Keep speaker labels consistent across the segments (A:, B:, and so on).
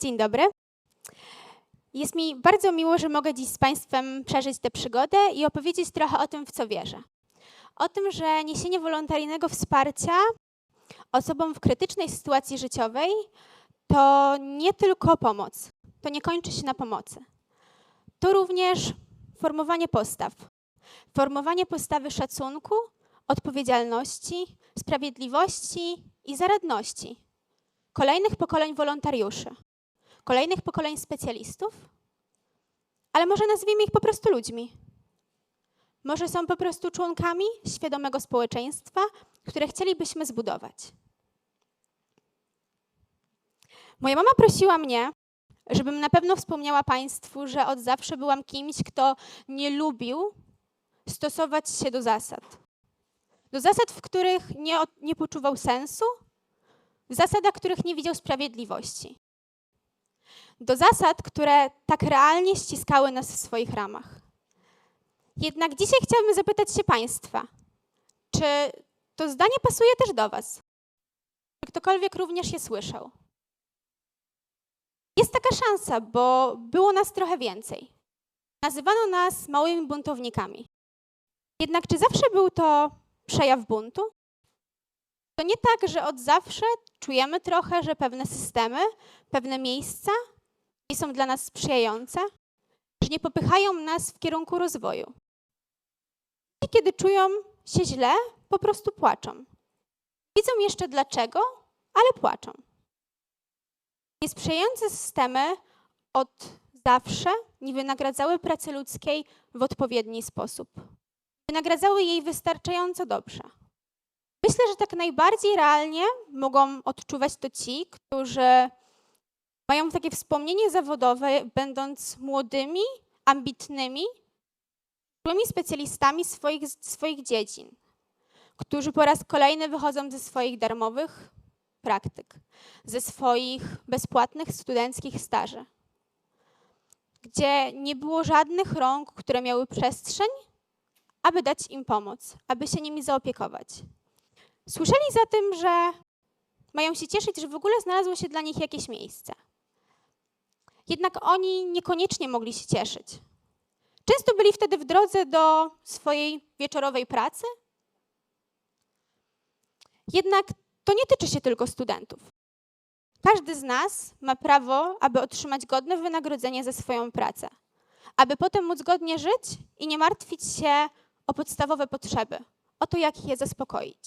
A: Dzień dobry. Jest mi bardzo miło, że mogę dziś z Państwem przeżyć tę przygodę i opowiedzieć trochę o tym, w co wierzę. O tym, że niesienie wolontaryjnego wsparcia osobom w krytycznej sytuacji życiowej to nie tylko pomoc, to nie kończy się na pomocy. To również formowanie postaw. Formowanie postawy szacunku, odpowiedzialności, sprawiedliwości i zaradności kolejnych pokoleń wolontariuszy, kolejnych pokoleń specjalistów, ale może nazwijmy ich po prostu ludźmi. Może są po prostu członkami świadomego społeczeństwa, które chcielibyśmy zbudować. Moja mama prosiła mnie, żebym na pewno wspomniała Państwu, że od zawsze byłam kimś, kto nie lubił stosować się do zasad. Do zasad, w których nie, nie poczuwał sensu, w zasadach, których nie widział sprawiedliwości. Do zasad, które tak realnie ściskały nas w swoich ramach. Jednak dzisiaj chciałabym zapytać się Państwa, czy to zdanie pasuje też do Was? Czy ktokolwiek również je słyszał? Jest taka szansa, bo było nas trochę więcej. Nazywano nas małymi buntownikami. Jednak czy zawsze był to przejaw buntu? To nie tak, że od zawsze czujemy trochę, że pewne systemy, pewne miejsca nie są dla nas sprzyjające, że nie popychają nas w kierunku rozwoju. I kiedy czują się źle, po prostu płaczą. Widzą jeszcze dlaczego, ale płaczą. Niesprzyjające systemy od zawsze nie wynagradzały pracy ludzkiej w odpowiedni sposób. Wynagradzały jej wystarczająco dobrze. Myślę, że tak najbardziej realnie mogą odczuwać to ci, którzy mają takie wspomnienie zawodowe, będąc młodymi, ambitnymi, byłymi specjalistami swoich, swoich dziedzin, którzy po raz kolejny wychodzą ze swoich darmowych praktyk, ze swoich bezpłatnych studenckich staży, gdzie nie było żadnych rąk, które miały przestrzeń, aby dać im pomoc, aby się nimi zaopiekować. Słyszeli zatem, że mają się cieszyć, że w ogóle znalazło się dla nich jakieś miejsce. Jednak oni niekoniecznie mogli się cieszyć. Często byli wtedy w drodze do swojej wieczorowej pracy. Jednak to nie tyczy się tylko studentów. Każdy z nas ma prawo, aby otrzymać godne wynagrodzenie za swoją pracę, aby potem móc godnie żyć i nie martwić się o podstawowe potrzeby, o to, jak je zaspokoić.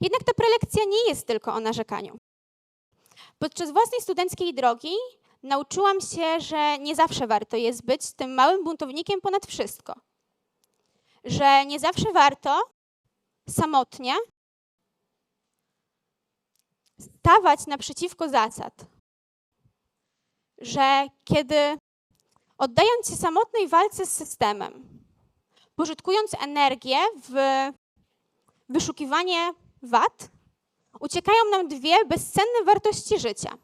A: Jednak ta prelekcja nie jest tylko o narzekaniu. Podczas własnej studenckiej drogi nauczyłam się, że nie zawsze warto jest być tym małym buntownikiem ponad wszystko. Że nie zawsze warto samotnie stawać naprzeciwko zasad. Że kiedy oddając się samotnej walce z systemem, pożytkując energię w wyszukiwanie wad, uciekają nam dwie bezcenne wartości życia.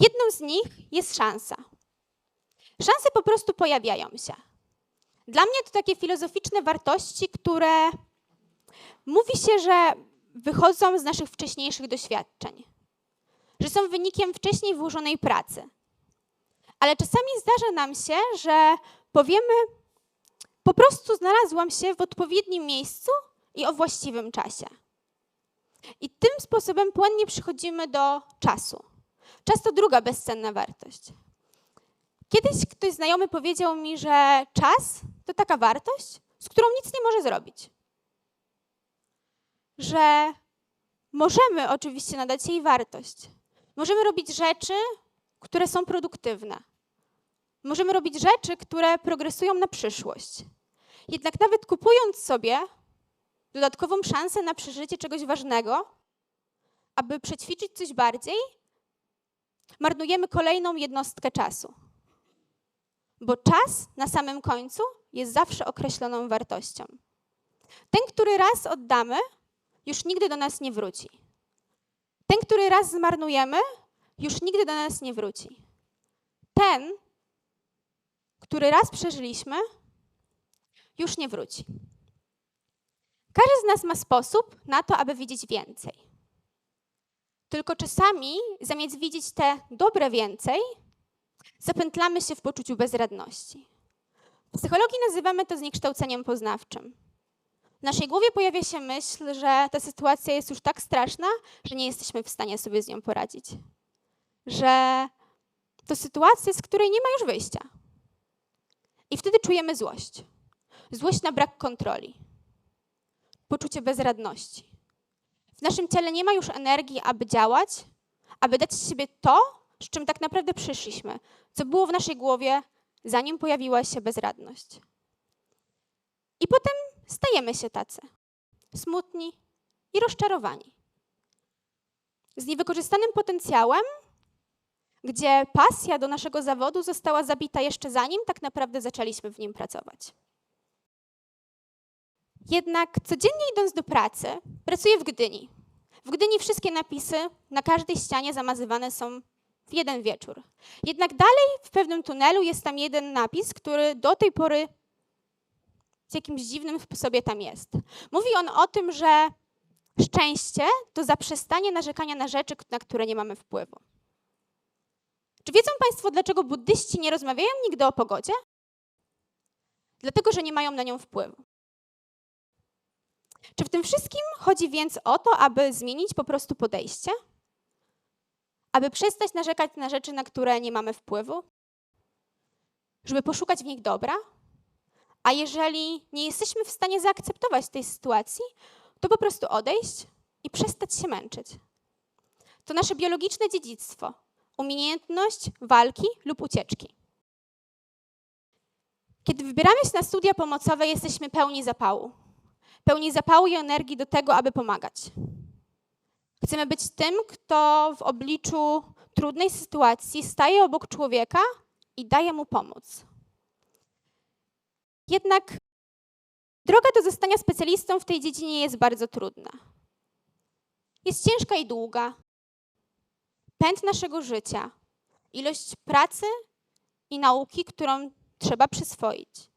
A: Jedną z nich jest szansa. Szanse po prostu pojawiają się. Dla mnie to takie filozoficzne wartości, które mówi się, że wychodzą z naszych wcześniejszych doświadczeń, że są wynikiem wcześniej włożonej pracy. Ale czasami zdarza nam się, że powiemy, po prostu znalazłam się w odpowiednim miejscu i o właściwym czasie. I tym sposobem płynnie przychodzimy do czasu. Czas to druga bezcenna wartość. Kiedyś ktoś znajomy powiedział mi, że czas to taka wartość, z którą nic nie może zrobić. Że możemy oczywiście nadać jej wartość. Możemy robić rzeczy, które są produktywne. Możemy robić rzeczy, które progresują na przyszłość. Jednak nawet kupując sobie dodatkową szansę na przeżycie czegoś ważnego, aby przećwiczyć coś bardziej, marnujemy kolejną jednostkę czasu. Bo czas na samym końcu jest zawsze określoną wartością. Ten, który raz oddamy, już nigdy do nas nie wróci. Ten, który raz zmarnujemy, już nigdy do nas nie wróci. Ten, który raz przeżyliśmy, już nie wróci. Każdy z nas ma sposób na to, aby widzieć więcej. Tylko czasami, zamiast widzieć te dobre więcej, zapętlamy się w poczuciu bezradności. W psychologii nazywamy to zniekształceniem poznawczym. W naszej głowie pojawia się myśl, że ta sytuacja jest już tak straszna, że nie jesteśmy w stanie sobie z nią poradzić. Że to sytuacja, z której nie ma już wyjścia. I wtedy czujemy złość. Złość na brak kontroli. Poczucie bezradności. W naszym ciele nie ma już energii, aby działać, aby dać z siebie to, z czym tak naprawdę przyszliśmy, co było w naszej głowie, zanim pojawiła się bezradność. I potem stajemy się tacy, smutni i rozczarowani. Z niewykorzystanym potencjałem, gdzie pasja do naszego zawodu została zabita jeszcze zanim tak naprawdę zaczęliśmy w nim pracować. Jednak codziennie idąc do pracy, pracuję w Gdyni. W Gdyni wszystkie napisy na każdej ścianie zamazywane są w jeden wieczór. Jednak dalej w pewnym tunelu jest tam jeden napis, który do tej pory z jakimś dziwnym sposobie tam jest. Mówi on o tym, że szczęście to zaprzestanie narzekania na rzeczy, na które nie mamy wpływu. Czy wiedzą Państwo, dlaczego buddyści nie rozmawiają nigdy o pogodzie? Dlatego, że nie mają na nią wpływu. Czy w tym wszystkim chodzi więc o to, aby zmienić po prostu podejście? Aby przestać narzekać na rzeczy, na które nie mamy wpływu? Żeby poszukać w nich dobra? A jeżeli nie jesteśmy w stanie zaakceptować tej sytuacji, to po prostu odejść i przestać się męczyć. To nasze biologiczne dziedzictwo, umiejętność walki lub ucieczki. Kiedy wybieramy się na studia pomocowe, jesteśmy pełni zapału. Pełni zapału i energii do tego, aby pomagać. Chcemy być tym, kto w obliczu trudnej sytuacji staje obok człowieka i daje mu pomóc. Jednak droga do zostania specjalistą w tej dziedzinie jest bardzo trudna. Jest ciężka i długa. Pęd naszego życia, ilość pracy i nauki, którą trzeba przyswoić.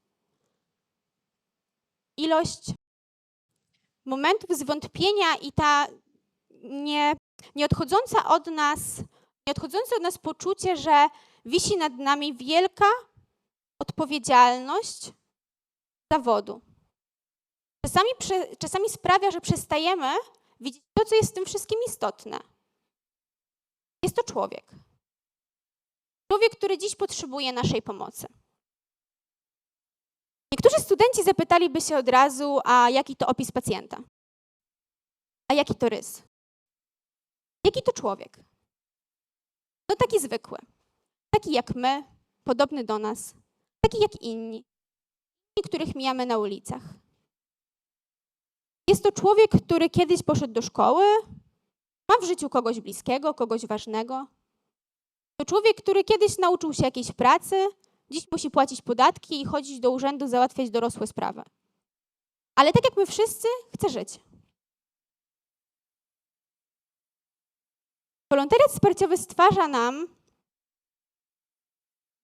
A: Ilość momentów zwątpienia i ta nie, nieodchodząca od nas, nieodchodzące od nas poczucie, że wisi nad nami wielka odpowiedzialność zawodu. Czasami, czasami sprawia, że przestajemy widzieć to, co jest w tym wszystkim istotne. Jest to człowiek. Człowiek, który dziś potrzebuje naszej pomocy. Niektórzy studenci zapytaliby się od razu, a jaki to opis pacjenta? A jaki to rys? Jaki to człowiek? To taki zwykły. Taki jak my, podobny do nas, taki jak inni, których mijamy na ulicach. Jest to człowiek, który kiedyś poszedł do szkoły, ma w życiu kogoś bliskiego, kogoś ważnego. To człowiek, który kiedyś nauczył się jakiejś pracy, dziś musi płacić podatki i chodzić do urzędu załatwiać dorosłe sprawy. Ale tak jak my wszyscy, chce żyć. Wolontariat wsparciowy stwarza nam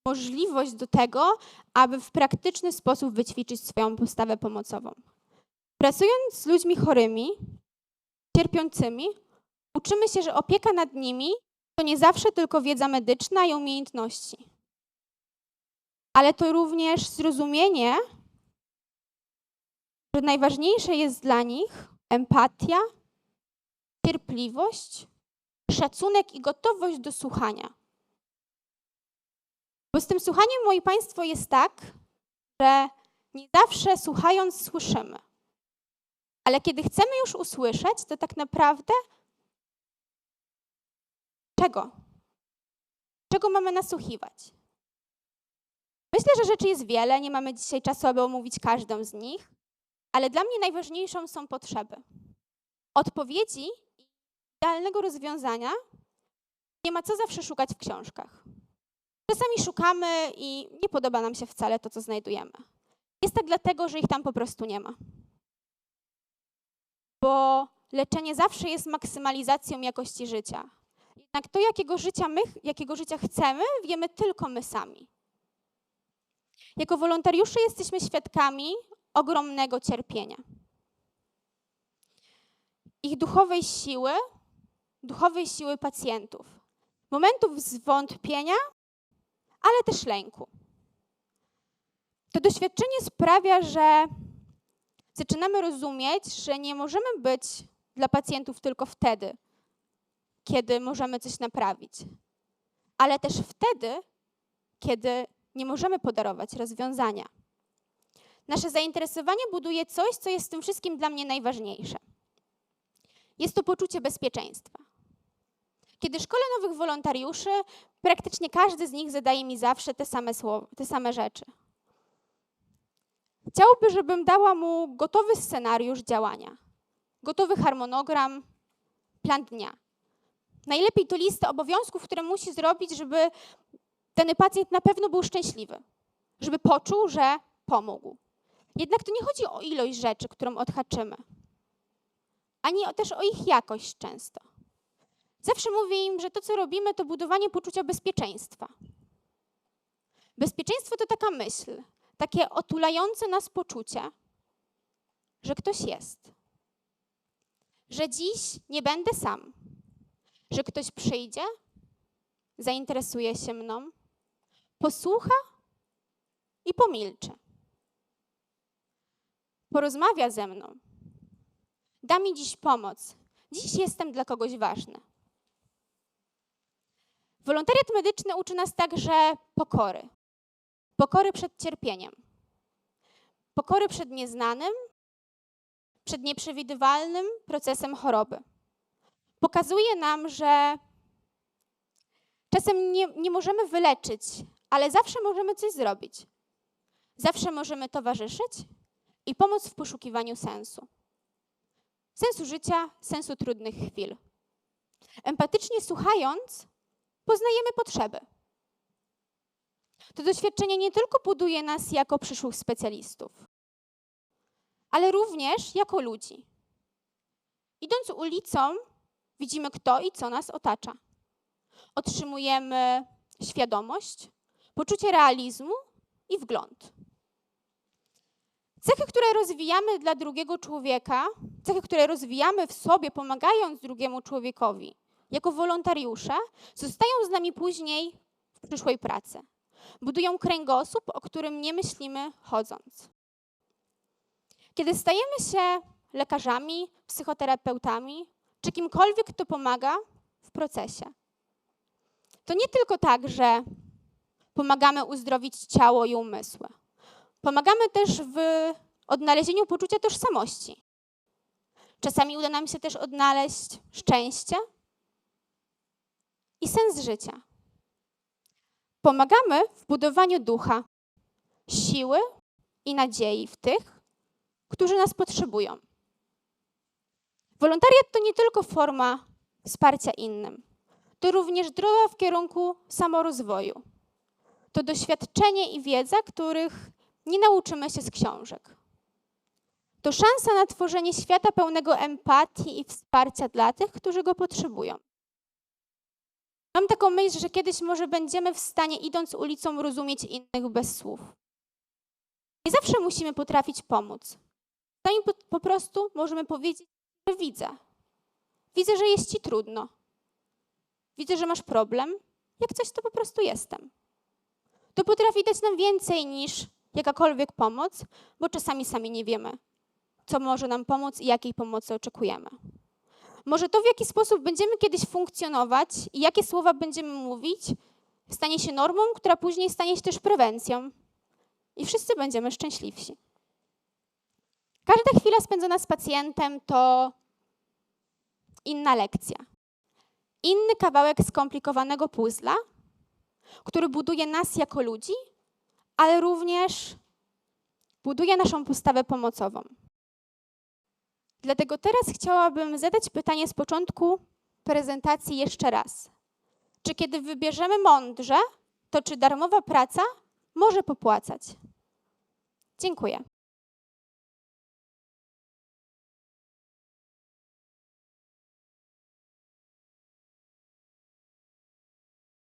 A: możliwość do tego, aby w praktyczny sposób wyćwiczyć swoją postawę pomocową. Pracując z ludźmi chorymi, cierpiącymi, uczymy się, że opieka nad nimi to nie zawsze tylko wiedza medyczna i umiejętności, ale to również zrozumienie, że najważniejsze jest dla nich empatia, cierpliwość, szacunek i gotowość do słuchania. Bo z tym słuchaniem, moi Państwo, jest tak, że nie zawsze słuchając słyszymy. Ale kiedy chcemy już usłyszeć, to tak naprawdę czego? Czego mamy nasłuchiwać? Myślę, że rzeczy jest wiele, nie mamy dzisiaj czasu, aby omówić każdą z nich, ale dla mnie najważniejszą są potrzeby. Odpowiedzi i idealnego rozwiązania nie ma co zawsze szukać w książkach. Czasami szukamy i nie podoba nam się wcale to, co znajdujemy. Jest tak dlatego, że ich tam po prostu nie ma. Bo leczenie zawsze jest maksymalizacją jakości życia. Jednak to, jakiego życia my, jakiego życia chcemy, wiemy tylko my sami. Jako wolontariusze jesteśmy świadkami ogromnego cierpienia. Ich duchowej siły duchowej siły pacjentów, momentów zwątpienia, ale też lęku. To doświadczenie sprawia, że zaczynamy rozumieć, że nie możemy być dla pacjentów tylko wtedy, kiedy możemy coś naprawić, ale też wtedy, kiedy nie możemy podarować rozwiązania. Nasze zainteresowanie buduje coś, co jest w tym wszystkim dla mnie najważniejsze. Jest to poczucie bezpieczeństwa. Kiedy szkole nowych wolontariuszy, praktycznie każdy z nich zadaje mi zawsze te same, słowa, te same rzeczy. Chciałby, żebym dała mu gotowy scenariusz działania, gotowy harmonogram, plan dnia. Najlepiej to listę obowiązków, które musi zrobić, żeby dany pacjent na pewno był szczęśliwy, żeby poczuł, że pomógł. Jednak to nie chodzi o ilość rzeczy, którą odhaczymy, ani też o ich jakość często. Zawsze mówię im, że to, co robimy, to budowanie poczucia bezpieczeństwa. Bezpieczeństwo to taka myśl, takie otulające nas poczucie, że ktoś jest, że dziś nie będę sam, że ktoś przyjdzie, zainteresuje się mną, posłucha i pomilczy. Porozmawia ze mną. Da mi dziś pomoc. Dziś jestem dla kogoś ważny. Wolontariat medyczny uczy nas także pokory. Pokory przed cierpieniem. Pokory przed nieznanym, przed nieprzewidywalnym procesem choroby. Pokazuje nam, że czasem nie, nie możemy wyleczyć, ale zawsze możemy coś zrobić. Zawsze możemy towarzyszyć i pomóc w poszukiwaniu sensu. Sensu życia, sensu trudnych chwil. Empatycznie słuchając, poznajemy potrzeby. To doświadczenie nie tylko buduje nas jako przyszłych specjalistów, ale również jako ludzi. Idąc ulicą, widzimy kto i co nas otacza. Otrzymujemy świadomość, poczucie realizmu i wgląd. Cechy, które rozwijamy dla drugiego człowieka, cechy, które rozwijamy w sobie, pomagając drugiemu człowiekowi, jako wolontariusze, zostają z nami później w przyszłej pracy. Budują kręgosłup, o którym nie myślimy chodząc. Kiedy stajemy się lekarzami, psychoterapeutami, czy kimkolwiek, kto pomaga w procesie, to nie tylko tak, że pomagamy uzdrowić ciało i umysły. Pomagamy też w odnalezieniu poczucia tożsamości. Czasami uda nam się też odnaleźć szczęście i sens życia. Pomagamy w budowaniu ducha, siły i nadziei w tych, którzy nas potrzebują. Wolontariat to nie tylko forma wsparcia innym, to również droga w kierunku samorozwoju. To doświadczenie i wiedza, których nie nauczymy się z książek. To szansa na tworzenie świata pełnego empatii i wsparcia dla tych, którzy go potrzebują. Mam taką myśl, że kiedyś może będziemy w stanie, idąc ulicą, rozumieć innych bez słów. Nie zawsze musimy potrafić pomóc. Czasami po, po prostu możemy powiedzieć, że widzę. Widzę, że jest ci trudno. Widzę, że masz problem. Jak coś, to po prostu jestem. To potrafi dać nam więcej niż jakakolwiek pomoc, bo czasami sami nie wiemy, co może nam pomóc i jakiej pomocy oczekujemy. Może to, w jaki sposób będziemy kiedyś funkcjonować i jakie słowa będziemy mówić, stanie się normą, która później stanie się też prewencją. I wszyscy będziemy szczęśliwsi. Każda chwila spędzona z pacjentem to inna lekcja. Inny kawałek skomplikowanego puzzla, który buduje nas jako ludzi, ale również buduje naszą postawę pomocową. Dlatego teraz chciałabym zadać pytanie z początku prezentacji jeszcze raz. Czy kiedy wybierzemy mądrze, to czy darmowa praca może popłacać? Dziękuję.